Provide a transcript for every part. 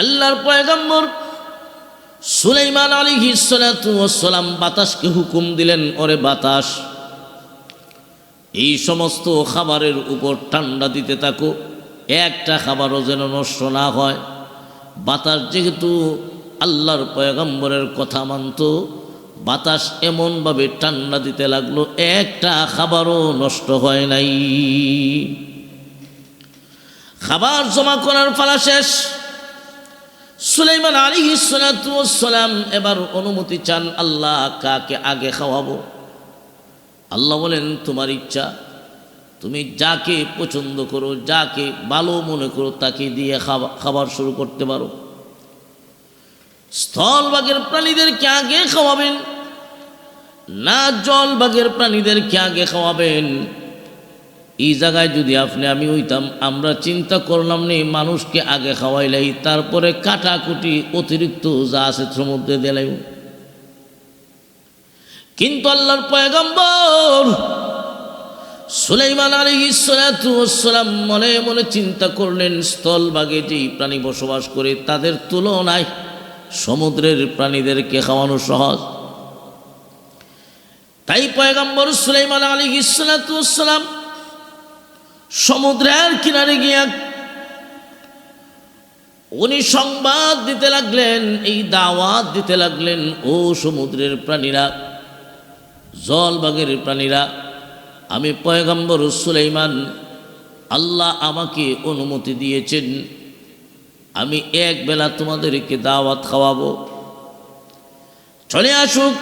আল্লাহর পয়গম্বর সুলাইমান আলী হিসালাম বাতাসকে হুকুম দিলেন, ওরে বাতাস, এই সমস্ত খাবারের উপর ঠান্ডা দিতে থাকো, একটা খাবারও যেন নষ্ট না হয়। বাতাস যেহেতু আল্লাহর পয়গম্বরের কথা মানত, বাতাস এমনভাবে ঠান্ডা দিতে লাগল, একটা খাবারও নষ্ট হয় নাই। খাবার জমা করার পালা শেষ। সুলাইমান আলী সালাম এবার অনুমতি চান, আল্লাহ কাকে আগে খাওয়াবো? আল্লাহ বলেন, তোমার ইচ্ছা। তুমি যাকে পছন্দ করো, যাকে ভালো মনে করো, তাকে দিয়ে খাবার শুরু করতে পারো। স্থলবাগের প্রাণীদেরকে আগে খাওয়াবেন, না জলবাগের প্রাণীদেরকে আগে খাওয়াবেন। এই জায়গায় যদি আপনি, আমি হইতাম, আমরা চিন্তা করলাম নেই মানুষকে আগে খাওয়াইলাই, তারপরে কাটাকুটি অতিরিক্ত যা আছে সমুদ্রে দিলাই কিন্তু আল্লাহর পয়গম্বর সুলাইমান আলী ইসালাম মনে মনে চিন্তা করলেন স্থলভাগে যেই প্রাণী বসবাস করে তাদের তুলনায় সমুদ্রের প্রাণীদেরকে খাওয়ানো সহজ। তাই পয়গম্বর সুলাইমান আলী ইসালাম সমুদ্রের কিনারে গিয়া উনি সংবাদ দিতে লাগলেন, এই দাওয়াত দিতে লাগলেন, ও সমুদ্রের প্রাণীরা, জলবাগের প্রাণীরা, আমি পয়গম্বর সুলাইমান, আল্লাহ আমাকে অনুমতি দিয়েছেন, আমি এক বেলা তোমাদেরকে দাওয়াত খাওয়াবো। চলে আসুক,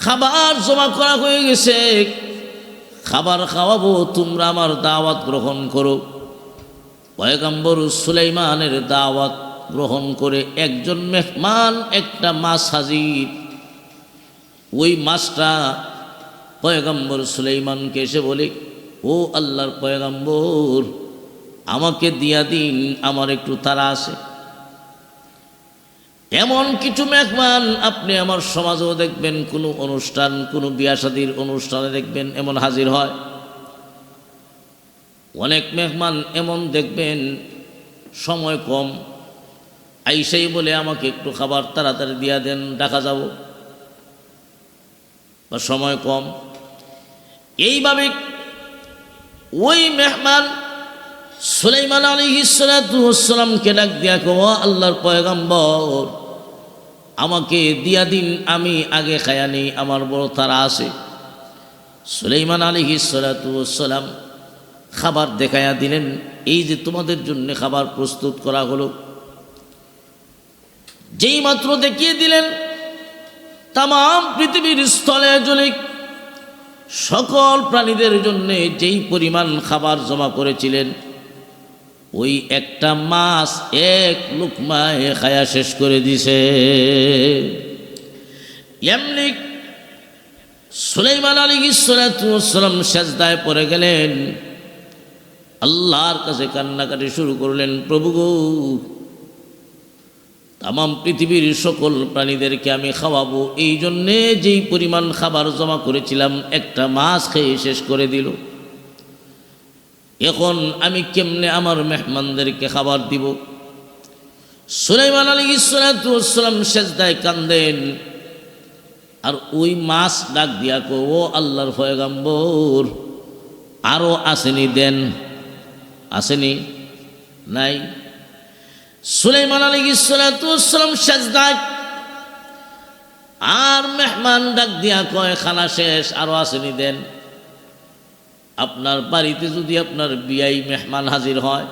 খাবার জমা করা হয়ে গেছে। খাবার খাওয়াবো, তোমরা আমার দাওয়াত গ্রহণ করো। পয়গম্বর সুলাইমানের দাওয়াত গ্রহণ করে একজন মেহমান, একটা মাছ হাজির। ওই মাছটা পয়গম্বর সুলাইমানকে এসে বলে, ও আল্লাহর পয়গম্বর, আমাকে দিয়া দিন, আমার একটু তারা আছে। এমন কিছু মেহমান আপনি আমার সমাজেও দেখবেন, কোনো অনুষ্ঠান, কোনো বিয়াসাদির অনুষ্ঠানে দেখবেন, এমন হাজির হয়। অনেক মেহমান এমন দেখবেন, সময় কম। আইসাই বলে আমাকে একটু খাবার তাড়াতাড়ি দিয়া দেন ডাকা যাব। বা সময় কম। এইভাবে ওই মেহমান সুলাইমান আলী ইসালামকে ডাক দিয়া কো আল্লাহর পয়গম্বর, আমাকে দিয়া দিন, আমি আগে খায়া নেই, আমার বড় তারা আছে। সুলাইমান আলী সালাম খাবার দেখায়া দিলেন, এই যে তোমাদের জন্য খাবার প্রস্তুত করা হলো। যেই মাত্র দেখিয়ে দিলেন তাম পৃথিবীর স্থলে জলে সকল প্রাণীদের জন্য যেই পরিমাণ খাবার জমা করেছিলেন ওই একটা মাছ এক লুকমায় খায়া শেষ করে দিছে। এমনি সুলাইমান আলী সালাম সেজদায় পড়ে গেলেন। আল্লাহর কাছে কান্নাকাটি শুরু করলেন, প্রভু গো তাম পৃথিবীর সকল প্রাণীদেরকে আমি খাওয়াবো। এই জন্যে যেই পরিমাণ খাবার জমা করেছিলাম, একটা মাছ খেয়ে শেষ করে দিল। এখন আমি কেমনে আমার মেহমানদেরকে খাবার দিব? সুলাইমান আলী ইসালাম সেজদায় কান্দেন। আর ওই মাছ ডাক দিয়া কো, ও আল্লাহর ফয়গাম্বর আরও আসেনি দেন। আসেনি? নাই। সুলাইমান আলী ইসালাম সেজদায় আর মেহমান ডাক দিয়া কয়, খানা শেষ আরও আসেনি দেন। আপনার বাড়িতে যদি আপনার বিয়াই মেহমান হাজির হয়,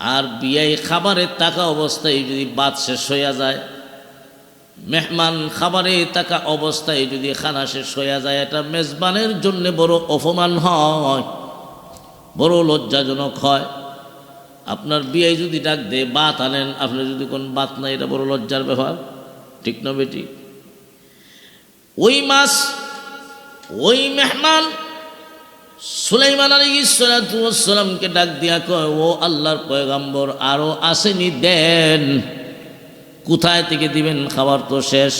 আর বিয়াই খাবারের টাকা অবস্থায় যদি বাদ শেষ হইয়া যায়, মেহমান খাবারে থাকা অবস্থায় যদি খানা শেষ হইয়া যায়, এটা মেজবানের জন্য বড় অপমান হয়, বড় লজ্জাজনক হয়। আপনার বিয়াই যদি ডাক দে বাত আনেন, আপনি যদি কোন বাত নাই, এটা বড় লজ্জার ব্যাপার। ঠিক না বেটি? ওই মাস ওই মেহমান সুলাইমান আলী সালামকে ডাক দিয়া কয়, ও আল্লাহর পয়গাম্বর আরও আসেনি দেন। কোথায় থেকে দিবেন খাবার তো শেষ?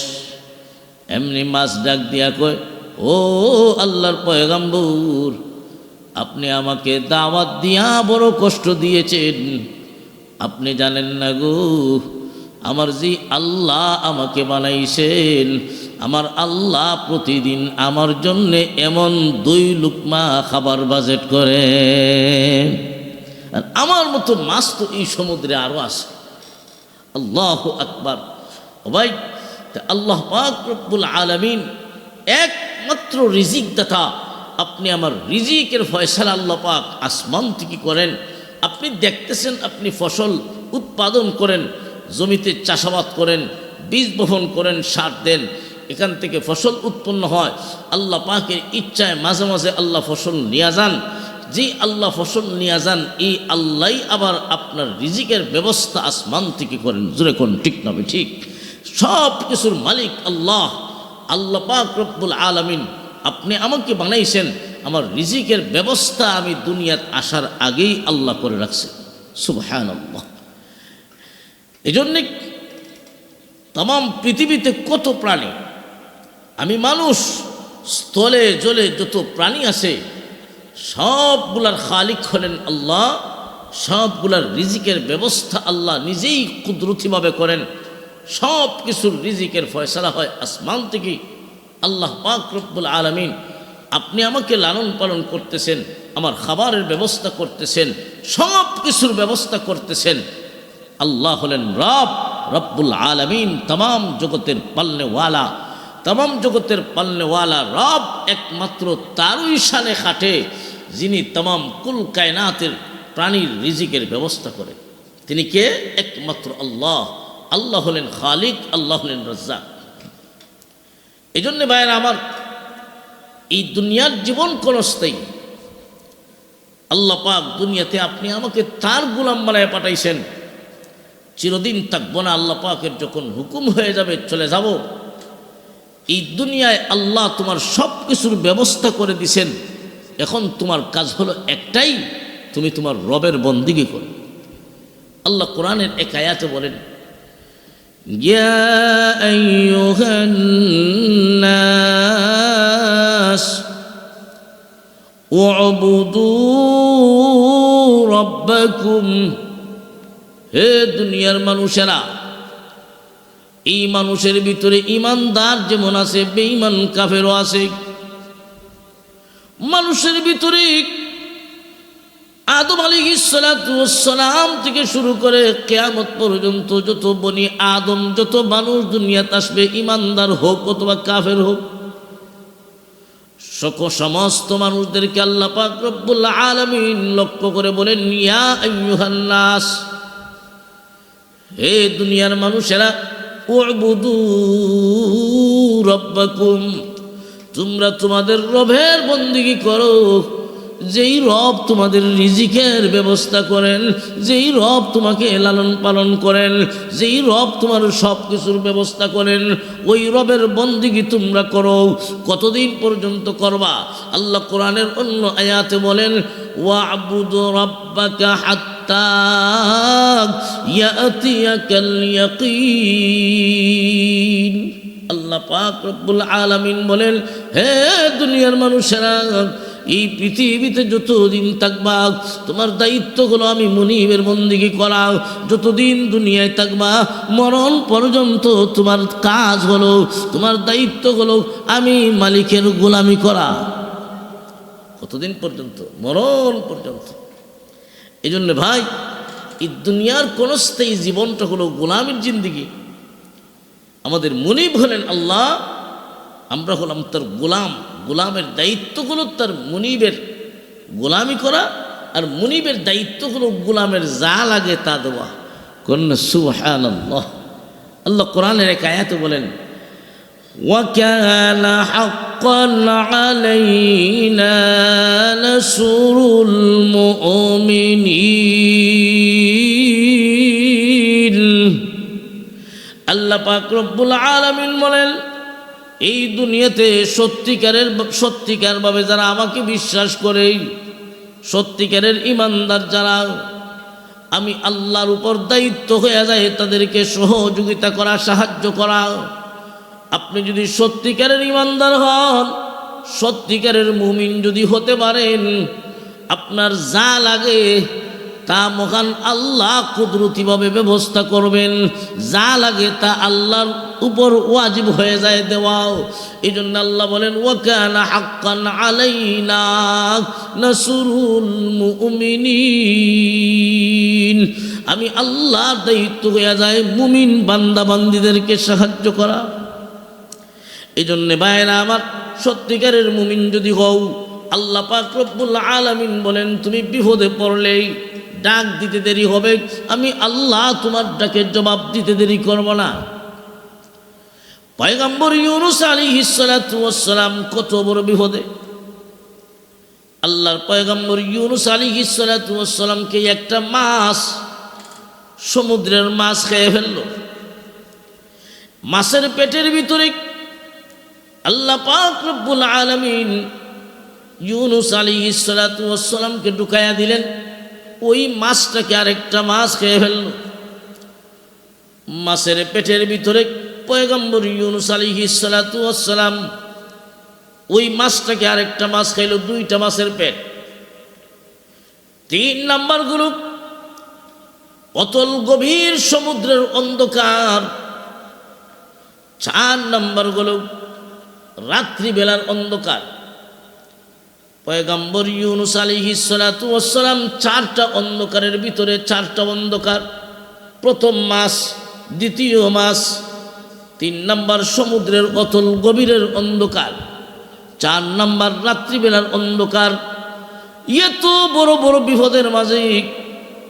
এমনি মাছ ডাক দিয়া কয়, ও আল্লাহর পয়গাম্বর, আপনি আমাকে দাওয়াত দিয়া বড় কষ্ট দিয়েছেন। আপনি জানেন না গো, আমার যে আল্লাহ আমাকে বানাইছেন আমার আল্লাহ প্রতিদিন আমার জন্যে এমন দুই লুকমা খাবার বাজেট করে। আর আমার মতো মাছ তো এই সমুদ্রে আরও আছে। আল্লাহ আকবার। ভাই আল্লাহ রব্বুল আলমিন একমাত্র রিজিক দাতা আপনি আমার রিজিকের ফয়সালা আল্লাহ পাক আসমান থেকে করেন। আপনি দেখতেছেন আপনি ফসল উৎপাদন করেন, জমিতে চাষাবাদ করেন, বীজ বপন করেন, সার দেন। এখান থেকে ফসল উৎপন্ন হয়। আল্লাহ পাকের ইচ্ছায় মাঝে মাঝে আল্লাহ ফসল নিয়ে যান। যে আল্লাহ ফসল নিয়ে যান, এই আল্লাহ আবার আপনার রিজিকের ব্যবস্থা আসমান থেকে করেন জোরে কোন ঠিক নবে ঠিক? সব কিছুর মালিক আল্লাহ। আল্লাহ পাক রব্বুল আলমিন আপনি আমাকে বানাইছেন। আমার রিজিকের ব্যবস্থা আমি দুনিয়ার আসার আগেই আল্লাহ করে রাখছে। সুবহান আল্লাহ এই জন্যে তাম, পৃথিবীতে কত প্রাণী আমি মানুষ, স্থলে জলে যত প্রাণী আছে, সবগুলার খালিক হলেন আল্লাহ, সবগুলার রিজিকের ব্যবস্থা আল্লাহ নিজেই কুদরতিভাবে করেন। সব কিছুর রিজিকের ফয়সলা হয় আসমান থেকে। আল্লাহ পাক রব্বুল আলমিন আপনি আমাকে লালন পালন করতেছেন, আমার খাবারের ব্যবস্থা করতেছেন সব কিছুর ব্যবস্থা করতেছেন। আল্লাহ হলেন রব, রব্বুল আলমিন তাম জগতের পাল্লেওয়ালা তাম জগতের পাল্লেওয়ালা রব একমাত্র তারই সালে খাটে, যিনি তাম কুল কায়নাতের প্রাণীর রিজিকের ব্যবস্থা করেন তিনি কে? একমাত্র আল্লাহ। আল্লাহ হলেন খালিক, আল্লাহ হলেন রাজ্জাক। এই জন্যে ভাইয়েরা আমার, এই দুনিয়ার জীবন কনস্থায়ী আল্লাহ পাক দুনিয়াতে আপনি আমাকে তার গুলাম বানায় পাঠাইছেন। চিরদিন থাকব না, আল্লাহ পাকের যখন হুকুম হয়ে যাবে, চলে যাব। এই দুনিয়ায় আল্লাহ তোমার সব কিছুর ব্যবস্থা করে দিছেন। এখন তোমার কাজ হলো একটাই, তুমি তোমার রবের বন্দিগি করো। আল্লাহ কোরআনের এক আয়াতে বলেন হে দুনিয়ার মানুষেরা এই মানুষের ভিতরে ইমানদার যেমন আছে, বেঈমান কাফেরও আছে। মানুষের ভিতরে আদম আলী সালাম থেকে শুরু করে কেয়ামত পর্যন্ত যত বনি আদম, যত মানুষ দুনিয়াতে আসবে, ইমানদার হোক অথবা কাফের হোক, সক সমস্ত মানুষদেরকে আল্লাহ পাক রব্বুল আলামিন লক্ষ্য করে বলেন, ইয়া হে দুনিয়ার মানুষেরা রব্বাকুম। তোমরা তোমাদের রবের বন্দিগি করো। যেই রব তোমাদের রিজিকের ব্যবস্থা করেন, যেই রব তোমাকে লালন পালন করেন, যেই রব তোমার সব কিছুর ব্যবস্থা করেন, ওই রবের বন্দিগি তোমরা করো। কতদিন পর্যন্ত করবা? আল্লাহ কোরআনের অন্য আয়াতে বলেন, ওয়াবুদ রব্বাকা হাত্তা ইয়াতিয়াকাল ইয়াকিন আল্লাহ পাক রব্বুল আলামিন বলেন, হে দুনিয়ার মানুষেরা, এই পৃথিবীতে যতদিন থাকবা, তোমার দায়িত্বগুলো আমি মনিবের বন্দিগি করা যতদিন দুনিয়ায় থাকবা, মরণ পর্যন্ত তোমার কাজ হলো তোমার দায়িত্ব হলো আমি মালিকের গোলামি করা। কতদিন পর্যন্ত? মরণ পর্যন্ত। এই জন্য ভাই, এই দুনিয়ার কোনস্থায়ী জীবনটা হলো গোলামের জিন্দিগি। আমাদের মনিব হলেন আল্লাহ, আমরা হলাম তার গোলাম। গোলামের দায়িত্ব হলো তার মনিবের গোলামি করা, আর মনিবের দায়িত্ব হলো গোলামের যা লাগে তা দেওয়া। কন্যা সুহান আল্লাহ আল্লাহ কোরআনের এক আয়াত বলেন ওয়াকালা হক حقا علينا نصر المؤمنين আল্লাহ পাক রব্বুল আলামিন বলেন এই দুনিয়াতে সত্যিকারের সত্যিকারভাবে যারা আমাকে বিশ্বাস করে সত্যিকারের ইমানদার যারা আমি আল্লাহর উপর দায়িত্ব হয়ে যায় তাদেরকে সহযোগিতা করা সাহায্য করা আপনি যদি সত্যিকারের ইমানদার হন, সত্যিকারের মুমিন যদি হতে পারেন, আপনার যা লাগে তা মহান আল্লাহ কুদরতিভাবে ব্যবস্থা করবেন। যা লাগে তা আল্লাহর উপর ওয়াজিব হয়ে যায় দেওয়াও। এই জন্য আল্লাহ বলেন, ওয়াকানা হাক্কান আলাইনা নাসরুল মুমিনিন। আমি আল্লাহর দায়িত্ব হয়ে যায় মুমিন বান্দা বান্দিদেরকে সাহায্য করা। এই জন্যে বাইরা আমার, সত্যিকারের মুমিন যদি হও, আল্লাহ পাক রব্বুল আলামিন বলেন, তুমি বিপদে পড়লেই ডাক দিতে দেরি হবে, আমি আল্লাহ তোমার ডাকে জবাব দিতে দেরি করব না। পয়গম্বর ইউনুস আলী হিসালাম কত বড় বিপদে। আল্লাহর পয়গম্বর ইউনুস আলী হিসালামকে একটা মাছ, সমুদ্রের মাছ খেয়ে ফেলল। মাছের পেটের ভিতরে আল্লাহ পাক রব্বুল আলমিন ইউনুস আলী ইসালাতামকে ঢুকাইয়া দিলেন। ওই মাছটাকে আরেকটা মাছ খেয়ে ফেলল। মাছের পেটের ভিতরে পয়গম্বর ইউনুস আলী ইসালাতাম ওই মাছটাকে আরেকটা মাছ খাইল, দুইটা মাছের পেট। তিন নাম্বার গ্রুপ, অতল গভীর সমুদ্রের অন্ধকার। চার নাম্বার গ্রুপ রাত্রিবেলার অন্ধকার। পয়গম্বর ইউনুস আলী হিসালাম চারটা অন্ধকারের ভিতরে চারটা অন্ধকার। প্রথম মাস, দ্বিতীয় মাস, তিন নাম্বার সমুদ্রের অতল গভীরের অন্ধকার। চার নাম্বার রাত্রিবেলার অন্ধকার। এত বড় বড় বিপদের মাঝে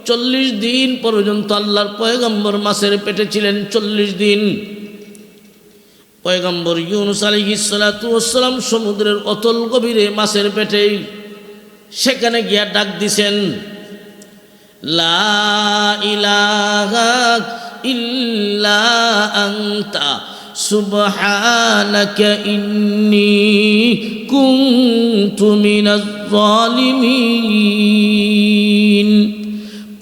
চল্লিশ দিন পর্যন্ত আল্লাহর পয়গম্বর মাসের পেটে ছিলেন চল্লিশ দিন। পয়গম্বর ইউনুস আলী ইসালাতাম সমুদ্রের অতল গভীরে মাছের পেটে সেখানে গিয়া ডাক দিছেন সুবহানাকা ইন্নী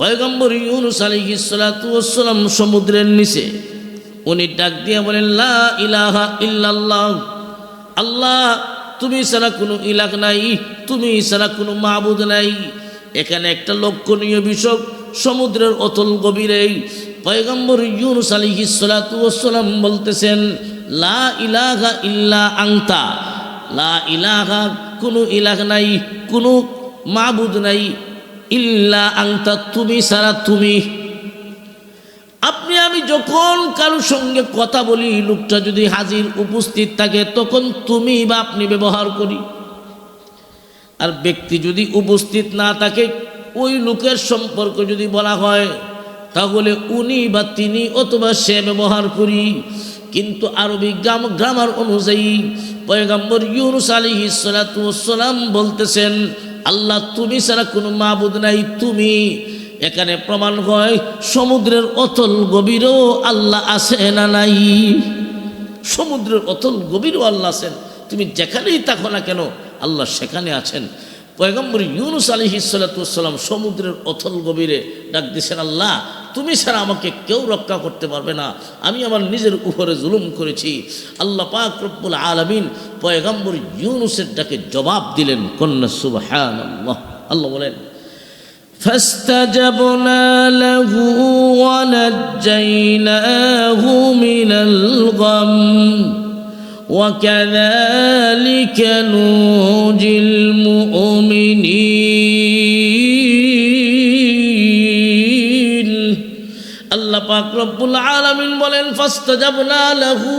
পয়গম্বর ইউনুস আলাইহিস সালাতু সমুদ্রের নিচে উনি ডাক দিয়ে বলেন, লা ইলাহা ইল্লাল্লাহ। আল্লাহ, তুমি ছাড়া কোনো ইলাক নাই, তুমি ছাড়া কোনো মাহবুদ নাই। এখানে একটা লক্ষণীয় বিষয়, সমুদ্রের অতল গভীরে পয়গম্বর ইউনুস আলী সালাম বলতেছেন, লা ইলাহা ইল্লা আংতা লা ইলাহা কোনো ইলাক নাই, কোনো মাহবুদ নাই। ইল্লা আংতা তুমি ছাড়া তুমি আপনি, আমি যখন কারোর সঙ্গে কথা বলি, লোকটা যদি হাজির উপস্থিত থাকে, তখন তুমি বা আপনি ব্যবহার করি। আর ব্যক্তি যদি উপস্থিত না থাকে, ওই লোকের সম্পর্ক যদি বলা হয়, তাহলে উনি বা তিনি অথবা সে ব্যবহার করি। কিন্তু আরবি গ্রাম, গ্রামার অনুযায়ী পয়গাম্বর ইউনুস আলী সালাম বলতেছেন, আল্লাহ তুমি ছাড়া কোনো মাবুদ নাই, তুমি এখানে প্রমাণ হয়, সমুদ্রের অতল গভীরও আল্লাহ আছে না নাই। সমুদ্রের অতল গভীরও আল্লাহ আছেন। তুমি যেখানেই থাকো না কেন, আল্লাহ সেখানে আছেন। পয়গম্বর ইউনুস আলী হিসালাতাম সমুদ্রের অথল গভীরে ডাক দিয়েছেন, আল্লাহ, তুমি ছাড়া আমাকে কেউ রক্ষা করতে পারবে না। আমি আমার নিজের উপরে জুলুম করেছি। আল্লাহ পাক রব্বুল আলমিন পয়গম্বর ইউনুসের ডাকে জবাব দিলেন, কন্যা আল্লাহ আল্লাহ বলেন فاستجبنا له ونجيناه من الغم وكذلك نوجي المؤمنين আল্লাহ পাক রব্বুল আলামিন বলেন ফাস্তাজাবনা লাহু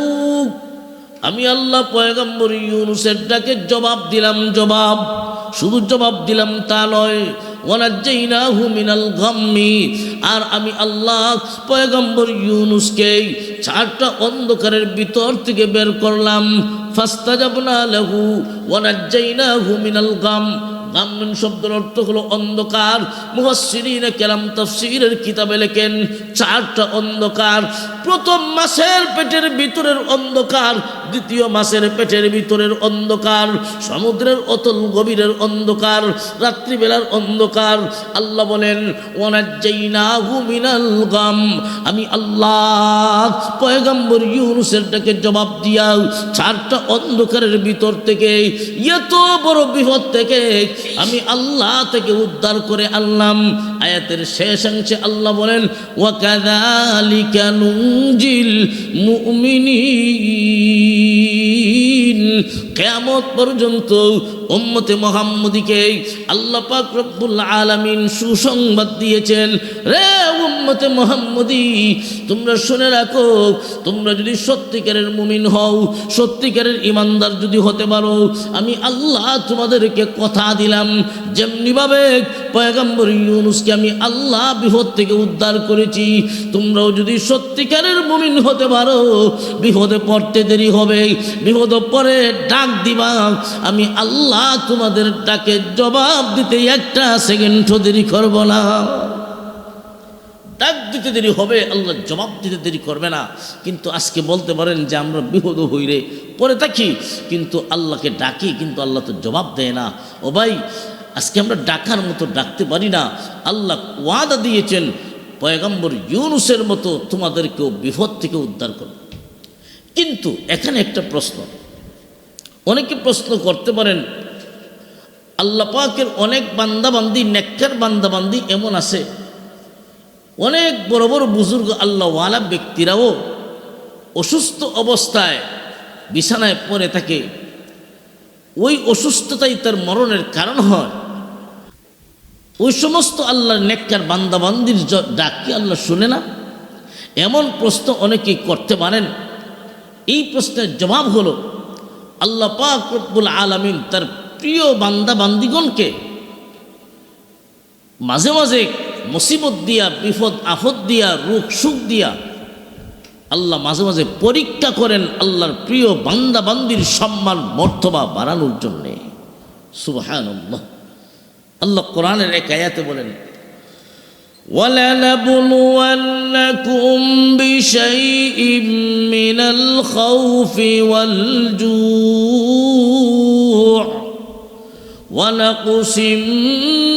আমি আল্লাহ পয়গম্বর ইউনুসের ডাকে জবাব দিলাম জবাব শুধু জবাব দিলাম তা নয় আর আমি আল্লাহ পয়গম্বর ইউনুসকে চারটা অন্ধকারের ভিতর থেকে বের করলাম। ফাস্তাজাবনা গাম। গাম্মিন শব্দের অর্থ হলো অন্ধকার। মুহাসসিরিনে কেরাম তাফসীরের কিতাবে লেখেন, চারটা অন্ধকার প্রথম মাসের পেটের ভিতরের অন্ধকার, দ্বিতীয় মাসের পেটের ভিতরের অন্ধকার, সমুদ্রের অতল গভীরের অন্ধকার, রাত্রিবেলার অন্ধকার। আল্লাহ বলেন আমি আল্লাহ, পয়গম্বর ইউনুসের ডাকে জবাব দিয়া চারটা অন্ধকারের ভিতর থেকে, এত বড় বিপদ থেকে আমি আল্লাহ থেকে উদ্ধার করে আনলাম। আয়াতের শেষ অংশে আল্লাহ বলেন ওয়াকাদালিকা নুজিল পর্যন্ত উম্মতে মোহাম্মদীকে আল্লাহ পাক রব্বুল আলামিন সুসংবাদ দিয়েছেন। রে উম্মতে মোহাম্মদী, তোমরা শুনে রাখো, তোমরা যদি সত্যিকারের মুমিন হও, সত্যিকারের ইমানদার যদি হতে পারো, আমি আল্লাহ তোমাদেরকে কথা দিলাম। যেমনিভাবে পয়গম্বর ইউনুসকে আমি আল্লাহ বিপদ থেকে উদ্ধার করেছি, তোমরাও যদি সত্যিকারের মুমিন হতে পারো বিপদে পড়তে দেরি হবে বিপদ পরে ডাক দিবা, আমি আল্লাহ তোমাদের ডাকে জবাব দিতে একটা সেকেন্ডও দেরি করব না। ডাক দিতে দেরি হবে, আল্লাহ জবাব দিতে দেরি করবে না। কিন্তু আজকে বলতে পারেন যে আমরা বিপদ হইরে পরে থাকি, কিন্তু আল্লাহকে ডাকি, কিন্তু আল্লাহ তো জবাব দেয় না। ও ভাই, আজকে আমরা ডাকার মতো ডাকতে পারি না। আল্লাহ ওয়াদা দিয়েছেন, পয়গম্বর ইউনুসের মতো তোমাদেরকেও বিপদ থেকে উদ্ধার করবে কিন্তু এখানে একটা প্রশ্ন, অনেকে প্রশ্ন করতে পারেন আল্লাহ পাকের অনেক বান্দাবান্দি, নেককার বান্দাবান্দি এমন আছে। অনেক বড় বড় বুজুর্গ আল্লাহওয়ালা ব্যক্তিরাও অসুস্থ অবস্থায় বিছানায় পড়ে থাকে। ওই অসুস্থতাই তার মরণের কারণ হয়। ওই সমস্ত আল্লাহর নেককার বান্দাবান্দির ডাক কি আল্লাহ শুনে না? এমন প্রশ্ন অনেকেই করতে পারেন। এই প্রশ্নের জবাব হলো, আল্লাহ পাক রব্বুল আলমিন তার প্রিয় বান্দা বান্দিগণকে মাঝে মাঝে মুসিবত দিয়া বিপদ আফত দিয়া রোগ সুখ দিয়া আল্লাহ মাঝে মাঝে পরীক্ষা করেন আল্লাহর প্রিয় বান্দা বান্দির সম্মান মর্তবা বাড়ানোর জন্যে সুবহান আল্লাহ কোরআনের এক আয়াতে বলেন ولنبلونكم بشيء من الخوف والجوع ونقص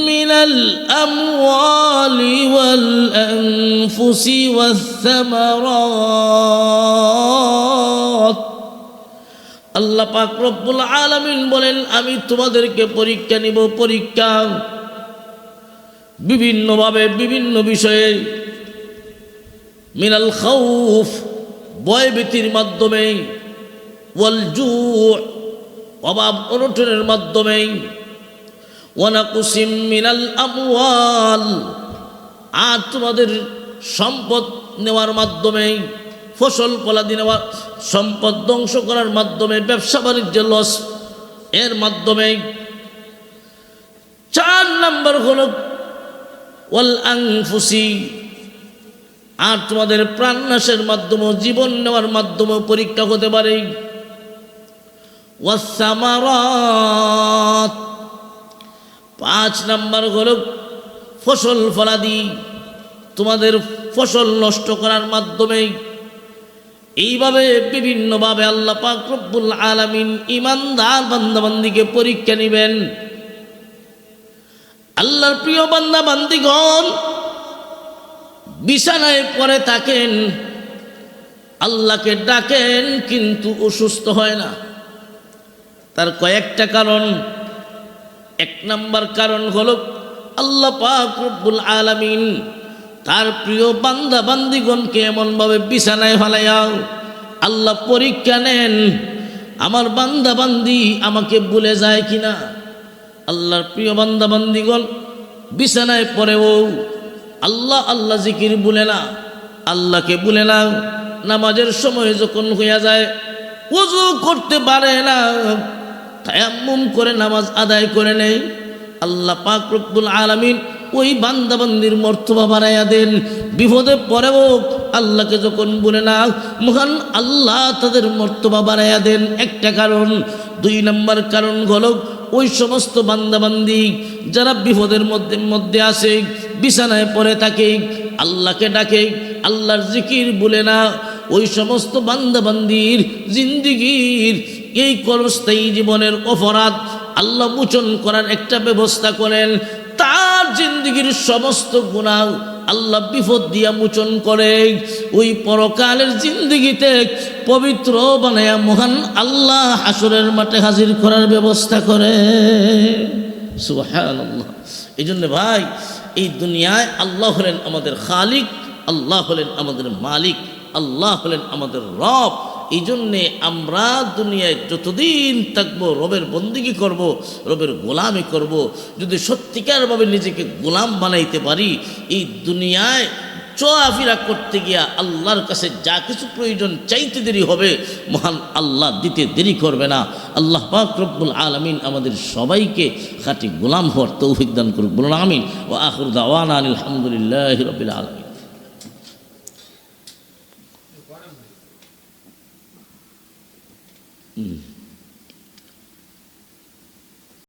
من الأموال والأنفس والثمرات আল্লাহ পাক রব্বুল আলামিন বলেন আমি তোমাদেরকে পরীক্ষা নিব পরীক্ষা বিভিন্নভাবে বিভিন্ন বিষয়ে মিনাল খাউফ ভয়ভীতির মাধ্যমে ওয়াল জু অভাব অনটনের মাধ্যমে আর তোমাদের সম্পদ নেওয়ার মাধ্যমে, ফসল ফলাদি নেওয়ার সম্পদ ধ্বংস করার মাধ্যমে, ব্যবসা বাণিজ্য লস, এর মাধ্যমে চার নাম্বার হলো ওয়াল আংফুসি আর তোমাদের প্রাণনাশের মাধ্যমে জীবন নেওয়ার মাধ্যমে পরীক্ষা হতে পারে। ওয়াসামারাত পাঁচ নাম্বার হলো ফসল ফলাদি। তোমাদের ফসল নষ্ট করার মাধ্যমে এইভাবে বিভিন্নভাবে আল্লাহ পাক আলামিন ইমানদার বান্দাবান্দিকে পরীক্ষা নেবেন। আল্লাহর প্রিয় বান্দা বান্দিগণ বিছানায় পরে থাকেন, আল্লাহকে ডাকেন কিন্তু অসুস্থ হয় না। তার কয়েকটা কারণ এক নাম্বার কারণ হল আল্লাহ পাক রব্বুল আলামিন তার প্রিয় বান্দা বান্দিগণকে এমনভাবে বিছানায় ফেলাইয়াও আল্লাহ পরীক্ষা নেন, আমার বান্দা বান্দি আমাকে ভুলে যায় কিনা? আল্লাহর প্রিয় বান্দা বান্দিগণ বিছানায় পড়েও আল্লাহ আল্লাহ জিকির বলে না, আল্লাহকে বলে না, নামাজের সময় যখন হইয়া যায় উজু করতে পারে না তায়াম্মুম করে নামাজ আদায় করে নেই। আল্লাহ পাক রব্বুল আলামিন ওই বান্দাবান্দির মর্তবা বাড়াইয়া দেন। বিপদে পরেও আল্লাহকে যখন বলে না, মহান আল্লাহ তাদের মর্তবা বাড়াইয়া দেন। একটা কারণ, দুই নম্বর কারণ হলো ওই সমস্ত বান্দাবান্দি যারা বিপদের মধ্যে মধ্যে আসে বিছানায় পড়ে থাকে, আল্লাহকে ডাকে, আল্লাহর জিকির বলে না, ওই সমস্ত বান্দাবান্দির জিন্দিগির এই কলস্থায়ী জীবনের অপরাধ আল্লাহ মোচন করার একটা ব্যবস্থা করেন। তার জিন্দগির সমস্ত গুণা আল্লাহ বিপদ দিয়া মোচন করে। ওই পরকালের জিন্দগিতে পবিত্র বানায়া মহান আল্লাহ হাসরের মাঠে হাজির করার ব্যবস্থা করে। এই জন্য ভাই, এই দুনিয়ায় আল্লাহ হলেন আমাদের খালিক, আল্লাহ হলেন আমাদের মালিক, আল্লাহ হলেন আমাদের রব। এই জন্যে আমরা দুনিয়ায় যতদিন থাকব, রবের বন্দিগি করব, রবের গোলামি করব, যদি সত্যিকারভাবে নিজেকে গোলাম বানাইতে পারি, এই দুনিয়ায় চোয়াফিরা করতে গিয়া আল্লাহর কাছে যা কিছু প্রয়োজন চাইতে দেরি হবে, মহান আল্লাহ দিতে দেরি করবে না। আল্লাহ রব্বুল আলমিন আমাদের সবাইকে খাঁটি গোলাম হওয়ার তৌফিক দান করুক। বলুন আমিন। ও আখরুদ আওয়ান আলহামদুলিল্লাহ রবিল আলমিন। Mm.